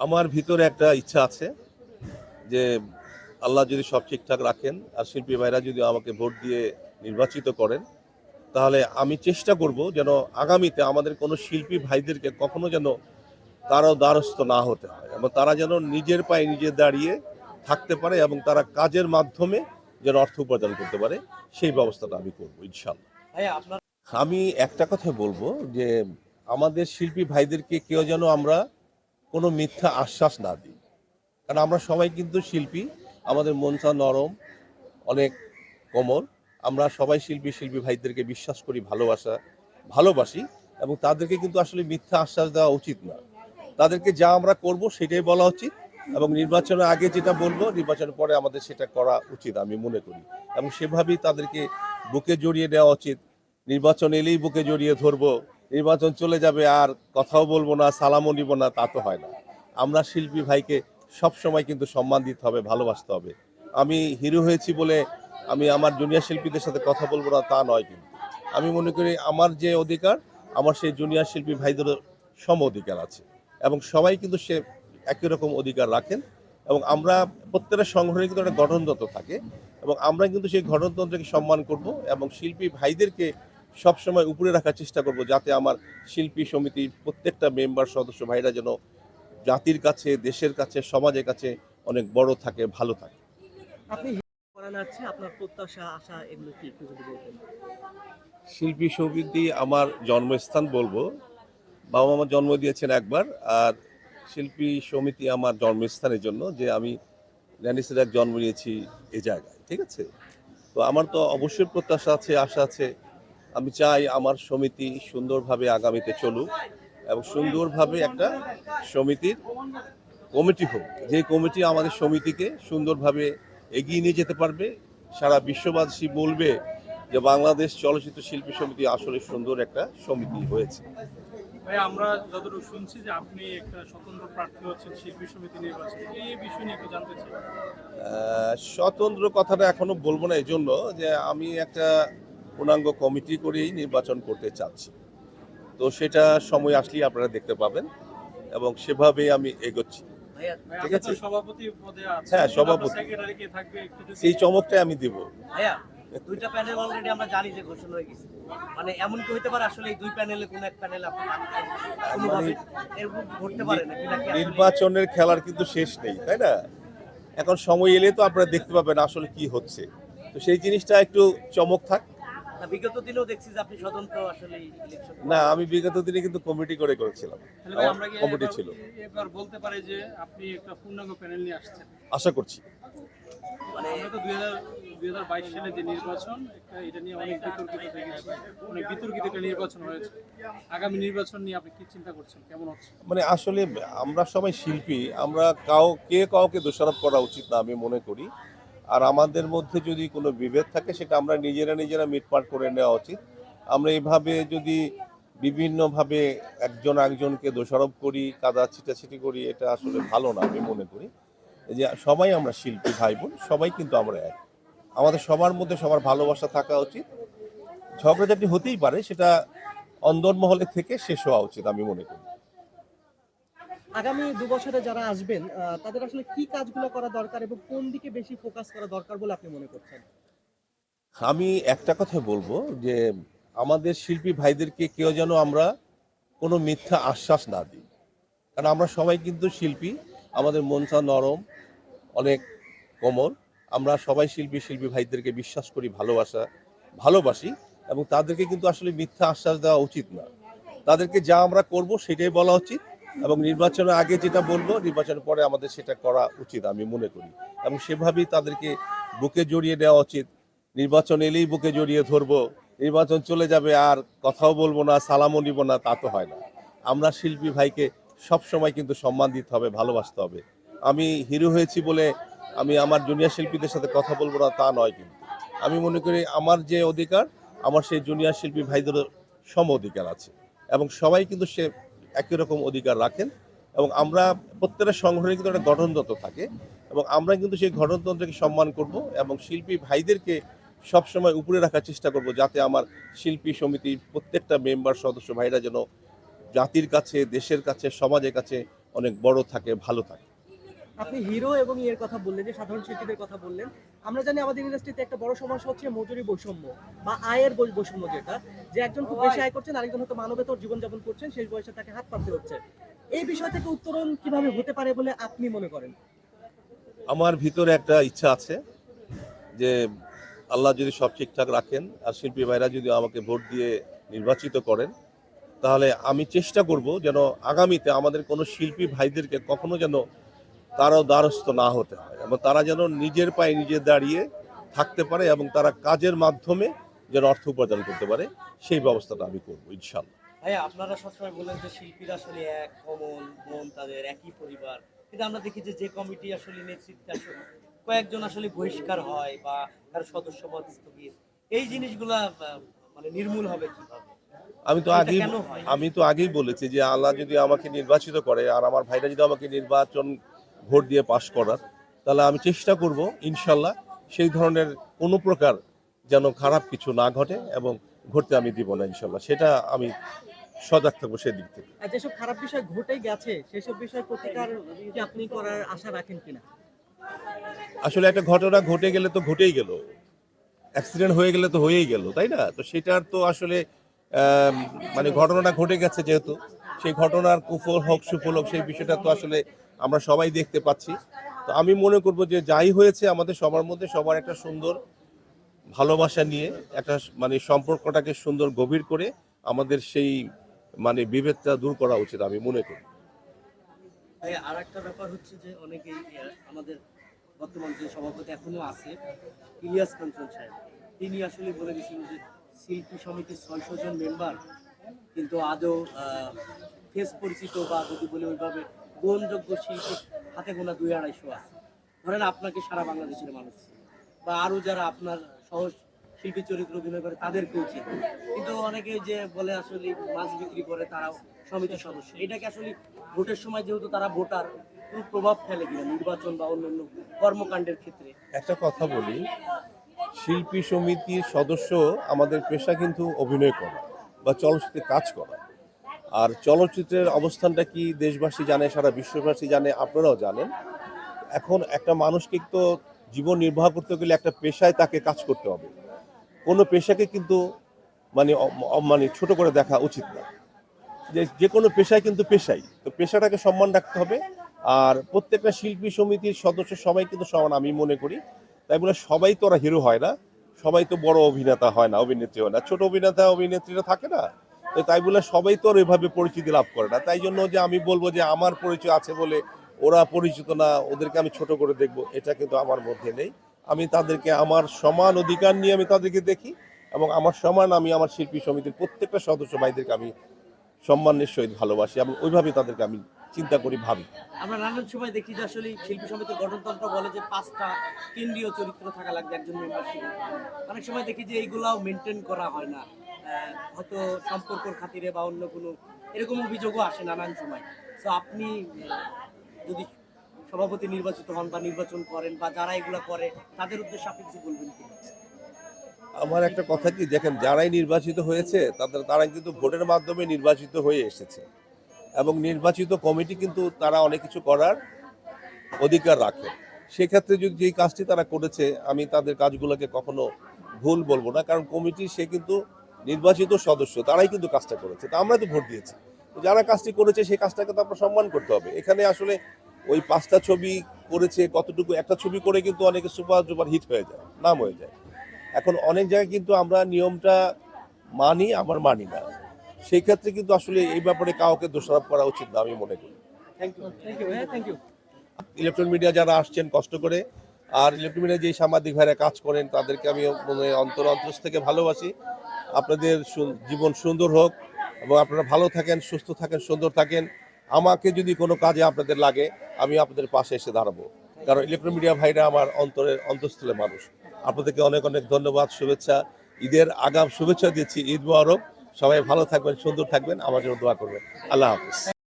আমার ভিতরে একটা ইচ্ছা আছে যে আল্লাহ যদি সব ঠিকঠাক রাখেন আর শিল্পী ভাইরা যদি আমাকে ভোট দিয়ে নির্বাচিত করেন তাহলে আমি চেষ্টা করব যেন আগামীতে আমাদের কোনো শিল্পী ভাইদেরকে কখনো যেন কারও দ্বারস্থ না হতে হয় এবং তারা যেন নিজের পায়ে নিজে দাঁড়িয়ে থাকতে পারে এবং তারা কাজের মাধ্যমে যেন অর্থ উপার্জন করতে পারে সেই ব্যবস্থাটা আমি করব ইনশাল্লাহ আপনার আমি একটা কথা বলব যে আমাদের শিল্পী ভাইদেরকে কেউ যেন আমরা কোনো মিথ্যা আশ্বাস না দিই। কারণ আমরা সবাই কিন্তু শিল্পী, আমাদের মনসা নরম, অনেক কোমল। আমরা সবাই শিল্পী শিল্পী ভাইদেরকে বিশ্বাস করি, ভালোবাসা, ভালোবাসি এবং তাদেরকে কিন্তু আসলে মিথ্যা আশ্বাস দেওয়া উচিত না। তাদেরকে যা আমরা করব সেটাই বলা উচিত এবং নির্বাচনের আগে যেটা বলব, নির্বাচনের পরে আমাদের সেটা করা উচিত আমি মনে করি এবং সেভাবেই তাদেরকে বুকে জড়িয়ে নেওয়া উচিত। নির্বাচন এলেই বুকে জড়িয়ে ধরবো। নির্বাচন চলে যাবে আর কথাও বলব না, সালামও নিব না, তা তো হয় না। আমরা শিল্পী ভাইকে সব সময় কিন্তু সম্মান দিতে হবে, ভালোবাসতে হবে। আমি হিরো হয়েছি বলে আমি আমার জুনিয়র শিল্পীদের সাথে কথা বলব না, তা নয় কিন্তু। আমি মনে করি আমার যে অধিকার, আমার সেই জুনিয়র শিল্পী ভাইদেরও সম অধিকার আছে। এবং সবাই কিন্তু সে একই রকম অধিকার রাখেন। এবং আমরা প্রত্যেকটা সংগঠনে কিন্তু একটা গঠনতন্ত্র থাকে। এবং আমরা কিন্তু সেই গঠনতন্ত্রকে সম্মান করব এবং শিল্পী ভাইদেরকে সবসময় উপরে রাখার চেষ্টা করব যাতে আমার শিল্পী সমিতির প্রত্যেকটা মেম্বার সদস্য ভাইরা যেন জাতির কাছে দেশের কাছে সমাজের কাছে অনেক বড় থাকে ভালো থাকে। আপনি আপনার প্রত্যাশা আশা এগুলো কি একটু যদি বলতেন? শিল্পী সমিতি আমার জন্মস্থান বলব। বাবা মা জন্ম দিয়েছেন একবার আর শিল্পী সমিতি আমার জন্মস্থানের জন্য যে আমি ল্যান্ডিসের জন্ম নিয়েছি এ জায়গায় ঠিক আছে? তো আমার তো অবশ্যই প্রত্যাশা আছে আশা আছে। আমি চাই আমার সমিতি সুন্দরভাবে আগামীতে চলুক এবং সুন্দরভাবে একটা সমিতির কমিটি হোক। যে কমিটি আমাদের সমিতিকে সুন্দরভাবে এগিয়ে নিয়ে যেতে পারবে সারা বিশ্ববাসী বলবে যে বাংলাদেশ চলচ্চিত্র শিল্পী সমিতি আসলে সুন্দর একটা সমিতি হয়েছে। ভাই আমরা যতটুকু শুনছি যে আপনি একটা স্বতন্ত্র প্রার্থী হচ্ছেন শিল্পী সমিতি নির্বাচনে এই বিষয় নিয়ে একটু জানতে চাই। স্বতন্ত্র কথাটা এখনও বলব না এই জন্য যে আমি একটা পূর্ণাঙ্গ কমিটি করেই নির্বাচন করতে চাচ্ছি। তো সেটা সময় আসলেই আপনারা দেখতে পাবেন এবং সেভাবেই আমি এগোচ্ছি। ঠিক আছে। হ্যাঁ, সভাপতি। সেই চমকটাই আমি দিব। ভাইয়া দুইটা প্যানেল অলরেডি আমরা জানি যে ঘোষণা হয়ে গেছে। মানে এমন কি হতে পারে আসলে এই দুই প্যানেলে কোন এক প্যানেল আপনি এরকম ঘটতে পারে নাকি নাকি নির্বাচনের খেলার কিন্তু শেষ নেই তাই না? এখন সময় এলে তো আপনারা দেখতে পাবেন আসলে কি হচ্ছে। তো সেই জিনিসটা একটু চমক থাক। বিগত দিনেও দেখছি যে আপনি স্বতন্ত্র আসলে না আমি বিগত দিনে কিন্তু কমিটি করে করেছিলাম। কমিটি ছিল। এবার বলতে পারি যে আপনি একটা পূর্ণাঙ্গ প্যানেল নিয়ে আসছেন? আশা করছি। মানে তো দুই দুই সালে যে নির্বাচন এটা নিয়ে অনেক বিতর্কিত অনেক বিতর্কিত একটা নির্বাচন হয়েছে। আগামী নির্বাচন নিয়ে আপনি কি চিন্তা করছেন? কেমন হচ্ছে? মানে আসলে আমরা সবাই শিল্পী আমরা কাউ কে কাউকে দোষারোপ করা উচিত না আমি মনে করি। আর আমাদের মধ্যে যদি কোনো বিভেদ থাকে, সেটা আমরা নিজেরা নিজেরা মিটমাট করে নেওয়া উচিত। আমরা এইভাবে যদি বিভিন্নভাবে একজন একজনকে দোষারোপ করি, কাদা ছিটাছিটি করি, এটা আসলে ভালো না, আমি মনে করি। যে সবাই আমরা শিল্পী ভাই বোন সবাই কিন্তু আমরা এক। আমাদের সবার মধ্যে সবার ভালোবাসা থাকা উচিত। ঝগড়াঝাটি হতেই পারে, সেটা অন্দরমহলে থেকে শেষ হওয়া উচিত, আমি মনে করি। আগামী দু বছরে যারা আসবেন তাদের আসলে কি কাজগুলো করা দরকার এবং কোন দিকে বেশি ফোকাস করা দরকার বলে আপনি মনে করছেন? আমি একটা কথা বলব যে আমাদের শিল্পী ভাইদেরকে কেউ যেন আমরা কোনো মিথ্যা আশ্বাস না দিই। কারণ আমরা সবাই কিন্তু শিল্পী, আমাদের মনসা নরম, অনেক কোমল। আমরা সবাই শিল্পী শিল্পী ভাইদেরকে বিশ্বাস করি, ভালোবাসা, ভালোবাসি এবং তাদেরকে কিন্তু আসলে মিথ্যা আশ্বাস দেওয়া উচিত না। তাদেরকে যা আমরা করব সেটাই বলা উচিত। এবং নির্বাচনের আগে যেটা বলব নির্বাচনের পরে আমাদের সেটা করা উচিত, আমি মনে করি। এবং সেভাবেই তাদেরকে বুকে জড়িয়ে নেওয়া উচিত। নির্বাচন এলেই বুকে জড়িয়ে ধরবো, নির্বাচন চলে যাবে আর কথাও বলব না, সালামও নিব না, তা তো হয় না। আমরা শিল্পী ভাইকে সব সময় কিন্তু সম্মান দিতে হবে, ভালোবাসতে হবে। আমি হিরো হয়েছি বলে আমি আমার জুনিয়র শিল্পীদের সাথে কথা বলব না, তা নয় কিন্তু। আমি মনে করি আমার যে অধিকার, আমার সেই জুনিয়র শিল্পী ভাইদেরও সম অধিকার আছে। এবং সবাই কিন্তু সে একই রকম অধিকার রাখেন এবং আমরা প্রত্যেকটা সংগঠনে কিন্তু একটা গঠনতন্ত্র থাকে এবং আমরা কিন্তু সেই গঠনতন্ত্রকে সম্মান করব এবং শিল্পী ভাইদেরকে সবসময় উপরে রাখার চেষ্টা করব যাতে আমার শিল্পী সমিতির প্রত্যেকটা মেম্বার, সদস্য ভাইরা যেন জাতির কাছে, দেশের কাছে, সমাজের কাছে অনেক বড় থাকে, ভালো থাকে। আপনি হিরো এবং ইয়ের কথা বললেন, যে সাধারণ শিল্পীদের কথা বললেন। আমরা জানি আমাদের ইন্ডাস্ট্রিতে একটা বড় সমস্যা হচ্ছে মজুরি বৈষম্য, বা আয়ের বৈষম্য যেটা, যে একজন খুব বেশি আয় করছেন, আরেকজন হয়তো মানবেতর জীবনযাপন করছেন, শেষ বয়সে তাকে হাত পাততে হচ্ছে। এই বিষয় থেকে উত্তরণ কীভাবে হতে পারে বলে আপনি মনে করেন? আমার ভিতরে একটা ইচ্ছা আছে, যে আল্লাহ যদি সব ঠিকঠাক রাখেন, আর শিল্পী ভাইরা যদি আমাকে ভোট দিয়ে নির্বাচিত করেন, তাহলে আমি চেষ্টা করব যেন আগামীতে আমাদের কোনো শিল্পী ভাইদেরকে কখনো যেন তারাও দ্বারস্থ না হতে হয় এবং তারা যেন নিজের পায়ে নিজে দাঁড়িয়ে থাকতে পারে এবং তারা কাজের মাধ্যমে যেন অর্থ উপার্জন করতে পারে সেই ব্যবস্থাটা আমি করব ইনশাল্লাহ ভাইয়া আপনারা সবসময় বলেন যে শিল্পীরা আসলে এক কমল বোন তাদের একই পরিবার। কিন্তু আমরা দেখি যে যে কমিটি আসলে নেতৃত্বে আসলে কয়েকজন আসলে বহিষ্কার হয় বা তার সদস্যপদ স্থগিত। এই জিনিসগুলা মানে নির্মূল হবে কীভাবে? আমি তো আগেই আমি তো আগেই বলেছি যে আল্লাহ যদি আমাকে নির্বাচিত করে আর আমার ভাইরা যদি আমাকে নির্বাচন ভোট দিয়ে পাশ করার। তাহলে আমি চেষ্টা করব ইনশাল্লাহ সেই ধরনের কোনো প্রকার যেন খারাপ কিছু না ঘটে এবং ঘটতে আমি দিব না ইনশাল্লাহ। সেটা আমি সজাগ থাকব সেদিক থেকে। যেসব খারাপ বিষয় ঘটে গেছে সেসব বিষয় প্রতিকার আপনি করার আশা রাখেন কিনা আসলে একটা ঘটনা ঘটে গেলে তো ঘটেই গেল। অ্যাক্সিডেন্ট হয়ে গেলে তো হয়েই গেল তাই না? তো সেটার তো আসলে মানে ঘটনাটা ঘটে গেছে যেহেতু সেই ঘটনার কুফল হোক সুফল হোক সেই বিষয়টা তো আসলে আমরা সবাই দেখতে পাচ্ছি। তো আমি মনে করব যে যাই হয়েছে আমাদের সবার মধ্যে সবার একটা সুন্দর ভালোবাসা নিয়ে একটা মানে সম্পর্কটাকে সুন্দর গভীর করে আমাদের সেই মানে বিভেদটা দূর করা উচিত আমি মনে করি। আর একটা ব্যাপার হচ্ছে যে অনেকেই আহ, আমাদের বর্তমান যে সভাপতি এখনও আছে ইলিয়াস কাঞ্চন সাহেব। তিনি আসলে বলে দিয়েছিলেন যে শিল্পী সমিতির ছয়শো জন মেম্বার কিন্তু আদৌ ফেস পরিচিত বা যদি বলে ওইভাবে গ্রহণযোগ্য শিল্পী, হাতে গোনা দুই আড়াইশো আছে। ধরেন আপনাকে সারা বাংলাদেশের মানুষ বা আরও যারা আপনার সহজ শিল্পী চরিত্র অভিনয় করে, তাদেরকেও চেনে। কিন্তু অনেকে যে বলে আসলে মাছ বিক্রি করে, তারাও সমিতির সদস্য। এটাকে আসলে ভোটের সময় যেহেতু তারা ভোটার, কোনো প্রভাব ফেলে কিনা নির্বাচন বা অন্যান্য কর্মকাণ্ডের ক্ষেত্রে? একটা কথা বলি, শিল্পী সমিতির সদস্য আমাদের পেশা কিন্তু অভিনয় করা বা চলচ্চিত্রে কাজ করা। আর চলচ্চিত্রের অবস্থানটা কি দেশবাসী জানে, সারা বিশ্ববাসী জানে, আপনারাও জানেন। এখন একটা মানুষকে তো জীবন নির্বাহ করতে গেলে একটা পেশায় তাকে কাজ করতে হবে। কোনো পেশাকে কিন্তু মানে মানে ছোট করে দেখা উচিত না। যে যে কোনো পেশায় কিন্তু পেশাই। তো পেশাটাকে সম্মান রাখতে হবে। আর প্রত্যেকটা শিল্পী সমিতির সদস্য সবাই কিন্তু সমান, আমি মনে করি। তাই বলে সবাই তো ওরা হিরো হয় না। সবাই তো বড় অভিনেতা হয় না, অভিনেত্রী হয় না। ছোট অভিনেতা, অভিনেত্রীরা থাকে না। তো তাই বলে সবাই তো আর এভাবে পরিচিতি লাভ করে না। তাই জন্য যে আমি বলব যে আমার পরিচয় আছে বলে ওরা পরিচিত না, ওদেরকে আমি ছোট করে দেখব, এটা কিন্তু আমার মধ্যে নেই। আমি তাদেরকে, আমার সমান অধিকার নিয়ে আমি তাদেরকে দেখি এবং আমার সমান আমি আমার শিল্পী সমিতির প্রত্যেকটা সদস্য ভাইদেরকে আমি সম্মানের সহিত ভালোবাসি এবং ওইভাবে তাদেরকে আমি চিন্তা করি, ভাবি। আমরা নানান সময় দেখি যে আসলে শিল্পী সমিতির গঠনতন্ত্র বলে যে পাঁচটা কেন্দ্রীয় চরিত্র থাকা লাগবে একজন মেম্বারশিপ অনেক সময় দেখি যে এইগুলাও মেনটেন করা হয় না। হয়তো সম্পর্কর খাতিরে বা অন্য কোনো এরকম অভিযোগও আসে নানান সময়। তো আপনি যদি সভাপতি নির্বাচিত হন বা নির্বাচন করেন বা যারা এগুলো করে, তাদের উদ্দেশ্যে আপনি কিছু বলবেন কি? আমার একটা কথা কি, দেখেন, যারাই নির্বাচিত হয়েছে, তাদের তারা কিন্তু ভোটের মাধ্যমে নির্বাচিত হয়ে এসেছে। এবং নির্বাচিত কমিটি কিন্তু তারা অনেক কিছু করার অধিকার রাখে। সেক্ষেত্রে যদি যেই কাজটি তারা করেছে, আমি তাদের কাজগুলোকে কখনো ভুল বলব না, কারণ কমিটি সে কিন্তু নির্বাচিত সদস্য তারাই কিন্তু কাজটা করেছে। তা আমরা তো ভোট দিয়েছি। যারা কাজটি করেছে সেই কাজটাকে তো আমরা সম্মান করতে হবে। এখানে আসলে ওই পাঁচটা ছবি করেছে কতটুকু একটা ছবি করে কিন্তু অনেকে সুপার সুপার হিট হয়ে যায় নাম হয়ে যায়। এখন অনেক জায়গায় কিন্তু আমরা নিয়মটা মানি আবার মানি না। সেই ক্ষেত্রে কিন্তু আসলে এই ব্যাপারে কাউকে দোষারোপ করা উচিত না আমি মনে করি। Thank you thank you thank you electronic media যারা আসছেন কষ্ট করে আর ইলেকট্রনিক মিডিয়া যেই সাংবাদিক ভাইরা কাজ করেন তাদেরকে আমি মনে অন্তর অন্তর থেকে ভালোবাসি। আপনাদের জীবন সুন্দর হোক এবং আপনারা ভালো থাকেন, সুস্থ থাকেন, সুন্দর থাকেন। আমাকে যদি কোনো কাজে আপনাদের লাগে, আমি আপনাদের পাশে এসে দাঁড়াবো। কারণ ইলেকট্রনিক মিডিয়া ভাইরা আমার অন্তরের অন্তঃস্থলে মানুষ। আপনাদেরকে অনেক অনেক ধন্যবাদ, শুভেচ্ছা। ঈদের আগাম শুভেচ্ছা দিচ্ছি ঈদ মোবারক। সবাই ভালো থাকবেন, সুন্দর থাকবেন। আমার জন্য দোয়া করবেন। আল্লাহ হাফিজ।